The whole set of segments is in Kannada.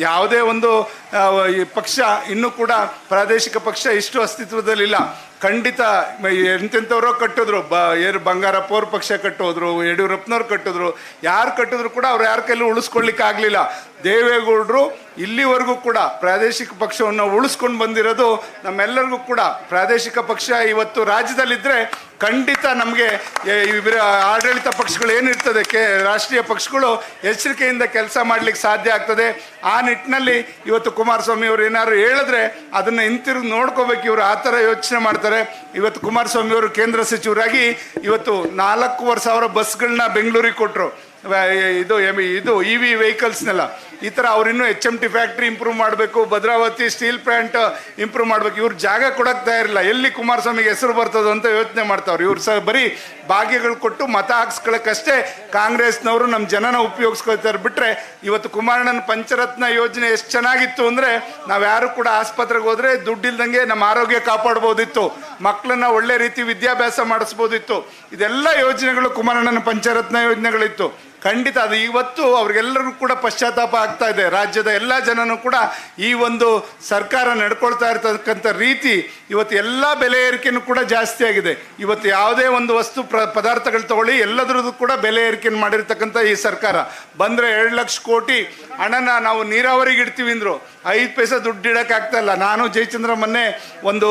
ಯಾವುದೇ ಒಂದು ಈ ಪಕ್ಷ ಇನ್ನೂ ಕೂಡ ಪ್ರಾದೇಶಿಕ ಪಕ್ಷ ಇಷ್ಟು ಅಸ್ತಿತ್ವದಲ್ಲಿಲ್ಲ. ಖಂಡಿತ ಎಂತೆಂಥವ್ರೋ ಕಟ್ಟಿದ್ರು. ಬ ಏನು ಬಂಗಾರಪ್ಪ ಅವ್ರ ಪಕ್ಷ ಕಟ್ಟೋದ್ರು, ಯಡಿಯೂರಪ್ಪನವ್ರು ಕಟ್ಟಿದ್ರು. ಯಾರು ಕಟ್ಟಿದ್ರು ಕೂಡ ಅವ್ರು ಯಾರ ಕೈಲಿ ಉಳಿಸ್ಕೊಳ್ಲಿಕ್ಕೆ ಆಗಲಿಲ್ಲ. ದೇವೇಗೌಡರು ಇಲ್ಲಿವರೆಗೂ ಕೂಡ ಪ್ರಾದೇಶಿಕ ಪಕ್ಷವನ್ನು ಉಳಿಸ್ಕೊಂಡು ಬಂದಿರೋದು ನಮ್ಮೆಲ್ಲರಿಗೂ ಕೂಡ. ಪ್ರಾದೇಶಿಕ ಪಕ್ಷ ಇವತ್ತು ರಾಜ್ಯದಲ್ಲಿದ್ದರೆ ಖಂಡಿತ ನಮಗೆ ಇವರ ಆಡಳಿತ ಪಕ್ಷಗಳು ಏನಿರ್ತದೆ, ಕೆ, ರಾಷ್ಟ್ರೀಯ ಪಕ್ಷಗಳು ಎಚ್ಚರಿಕೆಯಿಂದ ಕೆಲಸ ಮಾಡಲಿಕ್ಕೆ ಸಾಧ್ಯ ಆಗ್ತದೆ. ಆ ನಿಟ್ಟಿನಲ್ಲಿ ಇವತ್ತು ಕುಮಾರಸ್ವಾಮಿ ಅವರು ಏನಾದ್ರು ಹೇಳಿದ್ರೆ ಅದನ್ನು ಹಿಂತಿರುಗಿ ನೋಡ್ಕೋಬೇಕು. ಇವರು ಆ ಥರ ಯೋಚನೆ ಮಾಡ್ತಾರೆ. ಇವತ್ತು ಕುಮಾರಸ್ವಾಮಿ ಅವರು ಕೇಂದ್ರ ಸಚಿವರಾಗಿ ಇವತ್ತು ನಾಲ್ಕೂವರೆ ಸಾವಿರ ಬಸ್ಗಳನ್ನ ಬೆಂಗಳೂರಿಗೆ ಕೊಟ್ಟರು ಇದು ಎಂ ಇದು ಇ ವಿ ವೆಹಿಕಲ್ಸ್ನೆಲ್ಲ ಈ ಥರ ಅವ್ರಿನ್ನೂ H M T factory improve ಮಾಡಬೇಕು, ಭದ್ರಾವತಿ ಸ್ಟೀಲ್ ಪ್ಲಾಂಟ್ ಇಂಪ್ರೂವ್ ಮಾಡಬೇಕು. ಇವ್ರು ಜಾಗ ಕೊಡಕ್ಕೆ ತಯಾರಿಲ್ಲ ಎಲ್ಲಿ ಕುಮಾರಸ್ವಾಮಿಗೆ ಹೆಸರು ಬರ್ತದೋ ಅಂತ ಯೋಚನೆ ಮಾಡ್ತಾವ್ರು. ಇವ್ರು ಸಹ ಬರೀ ಭಾಗ್ಯಗಳು ಕೊಟ್ಟು ಮತ ಹಾಕ್ಸ್ಕೊಳಕ್ಕಷ್ಟೇ ಕಾಂಗ್ರೆಸ್ನವರು ನಮ್ಮ ಜನನ ಉಪಯೋಗಿಸ್ಕೊಳ್ತಾರೆ. ಬಿಟ್ಟರೆ ಇವತ್ತು ಕುಮಾರಣ್ಣನ ಪಂಚರತ್ನ ಯೋಜನೆ ಎಷ್ಟು ಚೆನ್ನಾಗಿತ್ತು ಅಂದರೆ ನಾವು ಯಾರು ಕೂಡ ಆಸ್ಪತ್ರೆಗೆ ಹೋದರೆ ದುಡ್ಡಿಲ್ದಂಗೆ ನಮ್ಮ ಆರೋಗ್ಯ ಕಾಪಾಡ್ಬೋದಿತ್ತು. ಮಕ್ಕಳನ್ನ ಒಳ್ಳೆ ರೀತಿ ವಿದ್ಯಾಭ್ಯಾಸ ಮಾಡಿಸ್ಬೋದಿತ್ತು. ಇದೆಲ್ಲ ಯೋಜನೆಗಳು ಕುಮಾರಣ್ಣನ ಪಂಚರತ್ನ ಯೋಜನೆಗಳಿತ್ತು. ಖಂಡಿತ ಅದು ಇವತ್ತು ಅವ್ರಿಗೆಲ್ಲರಿಗೂ ಕೂಡ ಪಶ್ಚಾತ್ತಾಪ ಆಗ್ತಾ ಇದೆ. ರಾಜ್ಯದ ಎಲ್ಲ ಜನನೂ ಕೂಡ ಈ ಒಂದು ಸರ್ಕಾರ ನಡ್ಕೊಳ್ತಾ ಇರ್ತಕ್ಕಂಥ ರೀತಿ ಇವತ್ತು ಎಲ್ಲ ಬೆಲೆ ಏರಿಕೆನೂ ಕೂಡ ಜಾಸ್ತಿ ಆಗಿದೆ. ಇವತ್ತು ಯಾವುದೇ ಒಂದು ವಸ್ತು ಪ್ರ, ಪದಾರ್ಥಗಳು ತಗೊಳ್ಳಿ ಎಲ್ಲದರದ್ದು ಕೂಡ ಬೆಲೆ ಏರಿಕೆ ಮಾಡಿರ್ತಕ್ಕಂಥ ಈ ಸರ್ಕಾರ. ಬಂದರೆ ಎರಡು ಲಕ್ಷ ಕೋಟಿ ಹಣನ ನಾವು ನೀರಾವರಿಗೆ ಇಡ್ತೀವಿ ಅಂದರು. ಐದು ಪೈಸೆ ದುಡ್ಡು ಇಡೋಕ್ಕಾಗ್ತಾ ಇಲ್ಲ. ನಾನು ಜಯಚಂದ್ರ ಮೊನ್ನೆ ಒಂದು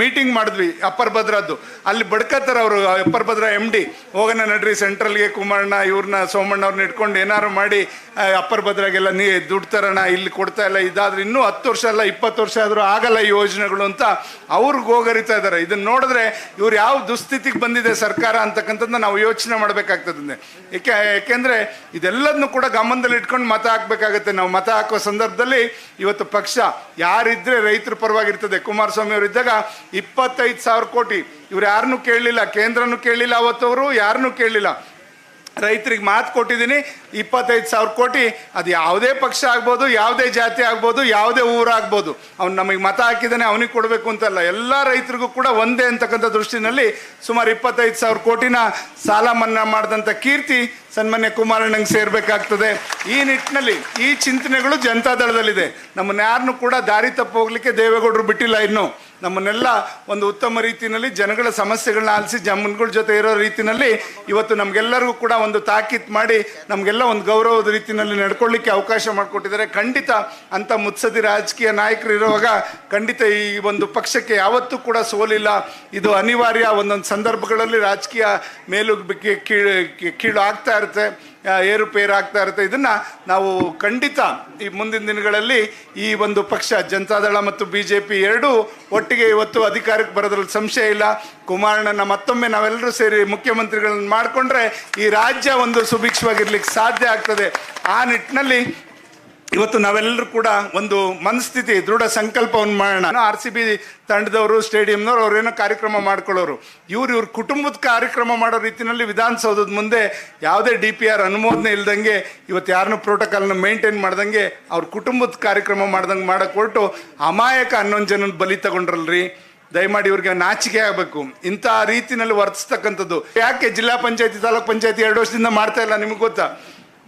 ಮೀಟಿಂಗ್ ಮಾಡಿದ್ವಿ ಅಪ್ಪರ್ ಭದ್ರದ್ದು. ಅಲ್ಲಿ ಬಡ್ಕತ್ತಾರೆ ಅವರು, ಅಪ್ಪರ್ ಭದ್ರ ಎಂ ಡಿ ಹೋಗೋಣ ನಡ್ರಿ ಸೆಂಟ್ರಲ್ಗೆ ಕುಮಾರಣ್ಣ, ಇವ್ರನ್ನ ಸೋಮಣ್ಣ ಅವ್ರನ್ನ ಇಟ್ಕೊಂಡು ಏನಾರು ಮಾಡಿ ಅಪ್ಪರ್ ಭದ್ರಾಗೆಲ್ಲ ನೀ ದುಡ್ಡು ತರೋಣ, ಇಲ್ಲಿ ಕೊಡ್ತಾ ಇಲ್ಲ, ಇದಾದ್ರೆ ಇನ್ನೂ ಹತ್ತು ವರ್ಷ ಅಲ್ಲ, ಇಪ್ಪತ್ತು ವರ್ಷ ಆದರೂ ಆಗಲ್ಲ ಈ ಯೋಜನೆಗಳು ಅಂತ ಅವ್ರಿಗೆ ಹೋಗರಿತಾ ಇದ್ದಾರೆ ಇದನ್ನ ನೋಡಿದ್ರೆ ಇವ್ರು ಯಾವ ದುಸ್ಥಿತಿಗೆ ಬಂದಿದೆ ಸರ್ಕಾರ ಅಂತಕ್ಕಂಥದ್ದು ನಾವು ಯೋಚನೆ ಮಾಡಬೇಕಾಗ್ತದೆ ಏಕೆ ಯಾಕೆಂದ್ರೆ ಇದೆಲ್ಲದನ್ನು ಕೂಡ ಗಮನದಲ್ಲಿ ಇಟ್ಕೊಂಡು ಮತ ಹಾಕಬೇಕಾಗತ್ತೆ. ನಾವು ಮತ ಹಾಕುವ ಸಂದರ್ಭದಲ್ಲಿ ಇವತ್ತು ಪಕ್ಷ ಯಾರಿದ್ರೆ ರೈತರ ಪರವಾಗಿರ್ತದೆ. ಕುಮಾರಸ್ವಾಮಿ ಅವರು ಇದ್ದಾಗ ಇಪ್ಪತ್ತೈದು ಸಾವಿರ ಕೋಟಿ. ಇವ್ರು ಯಾರನ್ನೂ ಕೇಳಲಿಲ್ಲ, ಕೇಂದ್ರನೂ ಕೇಳಲಿಲ್ಲ ಅವತ್ತವರು ಯಾರನ್ನೂ ಕೇಳಲಿಲ್ಲ. ರೈತರಿಗೆ ಮಾತು ಕೊಟ್ಟಿದ್ದೀನಿ. ಇಪ್ಪತ್ತೈದು ಸಾವಿರ ಕೋಟಿ, ಅದು ಯಾವುದೇ ಪಕ್ಷ ಆಗ್ಬೋದು, ಯಾವುದೇ ಜಾತಿ ಆಗ್ಬೋದು, ಯಾವುದೇ ಊರಾಗ್ಬೋದು ಅವ್ನು ನಮಗೆ ಮತ ಹಾಕಿದ್ದಾನೆ, ಅವನಿಗೆ ಕೊಡಬೇಕು ಅಂತಲ್ಲ. ಎಲ್ಲ ರೈತರಿಗೂ ಕೂಡ ಒಂದೇ ಅಂತಕ್ಕಂಥ ದೃಷ್ಟಿನಲ್ಲಿ ಸುಮಾರು ಇಪ್ಪತ್ತೈದು ಸಾವಿರ ಕೋಟಿನ ಸಾಲ ಮನ್ನಾ ಮಾಡಿದಂಥ ಕೀರ್ತಿ ಸನ್ಮಾನ್ಯ ಕುಮಾರಣ್ಣಂಗೆ ಸೇರಬೇಕಾಗ್ತದೆ. ಈ ನಿಟ್ಟಿನಲ್ಲಿ ಈ ಚಿಂತನೆಗಳು ಜನತಾದಳದಲ್ಲಿದೆ ನಮ್ಮನ್ನ ಯಾರನ್ನು ಕೂಡ ದಾರಿ ತಪ್ಪು ಹೋಗ್ಲಿಕ್ಕೆ ದೇವೇಗೌಡರು ಬಿಟ್ಟಿಲ್ಲ ಇನ್ನು. ನಮ್ಮನ್ನೆಲ್ಲ ಒಂದು ಉತ್ತಮ ರೀತಿಯಲ್ಲಿ ಜನಗಳ ಸಮಸ್ಯೆಗಳನ್ನ ಆಲಿಸಿ ಜಮ್ಮನ್ಗಳ ಜೊತೆ ಇರೋ ರೀತಿಯಲ್ಲಿ ಇವತ್ತು ನಮಗೆಲ್ಲರಿಗೂ ಕೂಡ ಒಂದು ತಾಕೀತ್ ಮಾಡಿ ನಮಗೆಲ್ಲ ಒಂದು ಗೌರವದ ರೀತಿಯಲ್ಲಿ ನಡ್ಕೊಳ್ಳಿಕ್ಕೆ ಅವಕಾಶ ಮಾಡಿಕೊಟ್ಟಿದ್ದಾರೆ. ಖಂಡಿತ ಅಂತ ಮುತ್ಸದಿ ರಾಜಕೀಯ ನಾಯಕರು ಇರುವಾಗ ಖಂಡಿತ ಈ ಒಂದು ಪಕ್ಷಕ್ಕೆ ಯಾವತ್ತೂ ಕೂಡ ಸೋಲಿಲ್ಲ. ಇದು ಅನಿವಾರ್ಯ. ಒಂದೊಂದು ಸಂದರ್ಭಗಳಲ್ಲಿ ರಾಜಕೀಯ ಮೇಲು ಕೀಳು ಕೀಳು ಆಗ್ತಾ ಇರುತ್ತೆ. ಆ, ಏರುಪೇರು ಆಗ್ತಾ ಇರುತ್ತೆ. ಇದನ್ನ ನಾವು ಖಂಡಿತ ಈ ಮುಂದಿನ ದಿನಗಳಲ್ಲಿ ಈ ಒಂದು ಪಕ್ಷ ಜನತಾದಳ ಮತ್ತು ಬಿ ಜೆ ಪಿ ಎರಡೂ ಒಟ್ಟಿಗೆ ಇವತ್ತು ಅಧಿಕಾರಕ್ಕೆ ಬರೋದ್ರಲ್ಲಿ ಸಂಶಯ ಇಲ್ಲ. ಕುಮಾರಣ್ಣನ ಮತ್ತೊಮ್ಮೆ ನಾವೆಲ್ಲರೂ ಸೇರಿ ಮುಖ್ಯಮಂತ್ರಿಗಳನ್ನ ಮಾಡಿಕೊಂಡ್ರೆ ಈ ರಾಜ್ಯ ಒಂದು ಸುಭಿಕ್ಷವಾಗಿರ್ಲಿಕ್ಕೆ ಸಾಧ್ಯ ಆಗ್ತದೆ. ಆ ನಿಟ್ಟಿನಲ್ಲಿ ಇವತ್ತು ನಾವೆಲ್ಲರೂ ಕೂಡ ಒಂದು ಮನಸ್ಥಿತಿ, ದೃಢ ಸಂಕಲ್ಪವನ್ನು ಮಾಡೋಣ. ಆರ್ ಸಿ ಬಿ ತಂಡದವರು, ಸ್ಟೇಡಿಯಂನವರು ಅವ್ರೇನೋ ಕಾರ್ಯಕ್ರಮ ಮಾಡ್ಕೊಳ್ಳೋರು. ಇವ್ರು ಇವ್ರ ಕುಟುಂಬದ ಕಾರ್ಯಕ್ರಮ ಮಾಡೋ ರೀತಿಯಲ್ಲಿ ವಿಧಾನಸೌಧದ ಮುಂದೆ ಯಾವುದೇ ಡಿ ಪಿ ಆರ್ ಅನುಮೋದನೆ ಇಲ್ದಂಗೆ ಇವತ್ತು ಯಾರನ್ನೂ ಪ್ರೋಟೋಕಾಲ್ನ ಮೇಂಟೈನ್ ಮಾಡ್ದಂಗೆ ಅವ್ರ ಕುಟುಂಬದ ಕಾರ್ಯಕ್ರಮ ಮಾಡ್ದಂಗೆ ಮಾಡಕ್ಕೆ ಹೊರಟು ಅಮಾಯಕ ಹನ್ನೊಂದು ಜನನ ಬಲಿ ತಗೊಂಡ್ರಲ್ರಿ. ದಯಮಾಡಿ ಇವ್ರಿಗೆ ನಾಚಿಕೆ ಆಗಬೇಕು. ಇಂಥ ರೀತಿಯಲ್ಲಿ ವರ್ತಿಸ್ತಕ್ಕಂಥದ್ದು. ಯಾಕೆ ಜಿಲ್ಲಾ ಪಂಚಾಯತಿ, ತಾಲೂಕ್ ಪಂಚಾಯತಿ ಎರಡು ವರ್ಷದಿಂದ ಮಾಡ್ತಾ ಇಲ್ಲ ನಿಮಗೆ ಗೊತ್ತಾ?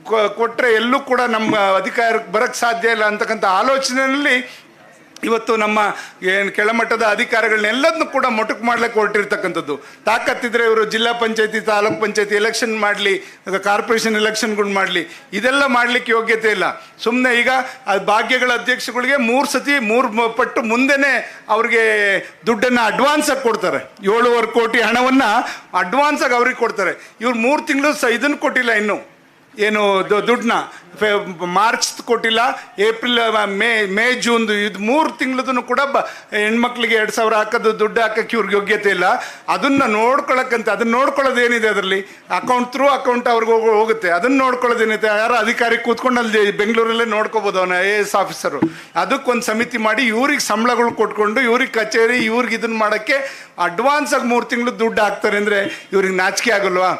ಕೊ- ಕೊಟ್ರೆ ಎಲ್ಲೂ ಕೂಡ ನಮ್ಮ ಅಧಿಕಾರಕ್ಕೆ ಬರಕ್ಕೆ ಸಾಧ್ಯ ಇಲ್ಲ ಅಂತಕ್ಕಂಥ ಆಲೋಚನೆಯಲ್ಲಿ ಇವತ್ತು ನಮ್ಮ ಏನು ಕೆಳಮಟ್ಟದ ಅಧಿಕಾರಿಗಳನ್ನೆಲ್ಲದನ್ನು ಕೂಡ ಮೊಟಕು ಮಾಡ್ಲಿಕ್ಕೆ ಹೊರಟಿರ್ತಕ್ಕಂಥದ್ದು. ತಾಕತ್ತಿದ್ರೆ ಇವರು ಜಿಲ್ಲಾ ಪಂಚಾಯತಿ, ತಾಲೂಕ್ ಪಂಚಾಯತಿ ಎಲೆಕ್ಷನ್ ಮಾಡಲಿ ಕಾರ್ಪೊರೇಷನ್ ಎಲೆಕ್ಷನ್ಗಳು ಮಾಡಲಿ. ಇದೆಲ್ಲ ಮಾಡಲಿಕ್ಕೆ ಯೋಗ್ಯತೆ ಇಲ್ಲ. ಸುಮ್ಮನೆ ಈಗ ಆ ಭಾಗ್ಯಗಳ ಅಧ್ಯಕ್ಷಗಳಿಗೆ ಮೂರು ಸತಿ, ಮೂರು ಪಟ್ಟು ಮುಂದೆನೇ ಅವ್ರಿಗೆ ದುಡ್ಡನ್ನು ಅಡ್ವಾನ್ಸಾಗಿ ಕೊಡ್ತಾರೆ. ಏಳುವರೆ ಕೋಟಿ ಹಣವನ್ನು ಅಡ್ವಾನ್ಸಾಗಿ ಅವ್ರಿಗೆ ಕೊಡ್ತಾರೆ. ಇವ್ರು ಮೂರು ತಿಂಗಳು ಸ ಇದನ್ನು ಕೊಟ್ಟಿಲ್ಲ ಇನ್ನೂ. ಏನು ದುಡ್ಡನ್ನ. ಮಾರ್ಚ್ ಕೊಟ್ಟಿಲ್ಲ, ಏಪ್ರಿಲ್ ಮೇ ಮೇ ಜೂನ್ ಇದು ಮೂರು ತಿಂಗಳದನ್ನು ಕೂಡ ಬ, ಹೆಣ್ಮಕ್ಳಿಗೆ ಎರಡು ಸಾವಿರ ಹಾಕೋದು, ದುಡ್ಡು ಹಾಕಕ್ಕೆ ಇವ್ರಿಗೆ ಯೋಗ್ಯತೆ ಇಲ್ಲ. ಅದನ್ನು ನೋಡ್ಕೊಳಕ್ಕಂತ ಅದನ್ನ ನೋಡ್ಕೊಳ್ಳೋದು ಏನಿದೆ ಅದರಲ್ಲಿ? ಅಕೌಂಟ್, ಥ್ರೂ ಅಕೌಂಟ್ ಅವ್ರಿಗೆ ಹೋಗೋ, ಹೋಗುತ್ತೆ. ಅದನ್ನು ನೋಡ್ಕೊಳ್ಳೋದು ಏನಿದೆ? ಯಾರೋ ಅಧಿಕಾರಿ ಕೂತ್ಕೊಂಡು ಅಲ್ಲಿ ಬೆಂಗಳೂರಲ್ಲೇ ನೋಡ್ಕೋಬೋದು ಅವನ ಎ ಎಸ್ ಆಫೀಸರು ಅದಕ್ಕೊಂದು ಸಮಿತಿ ಮಾಡಿ ಇವ್ರಿಗೆ ಸಂಬಳಗಳು ಕೊಟ್ಕೊಂಡು, ಇವ್ರಿಗೆ ಕಚೇರಿ, ಇವ್ರಿಗೆ ಇದನ್ನು ಮಾಡೋಕ್ಕೆ ಅಡ್ವಾನ್ಸಾಗಿ ಮೂರು ತಿಂಗಳು ದುಡ್ಡು ಹಾಕ್ತಾರೆ ಅಂದರೆ ಇವ್ರಿಗೆ ನಾಚಿಕೆ ಆಗಲ್ವಾ?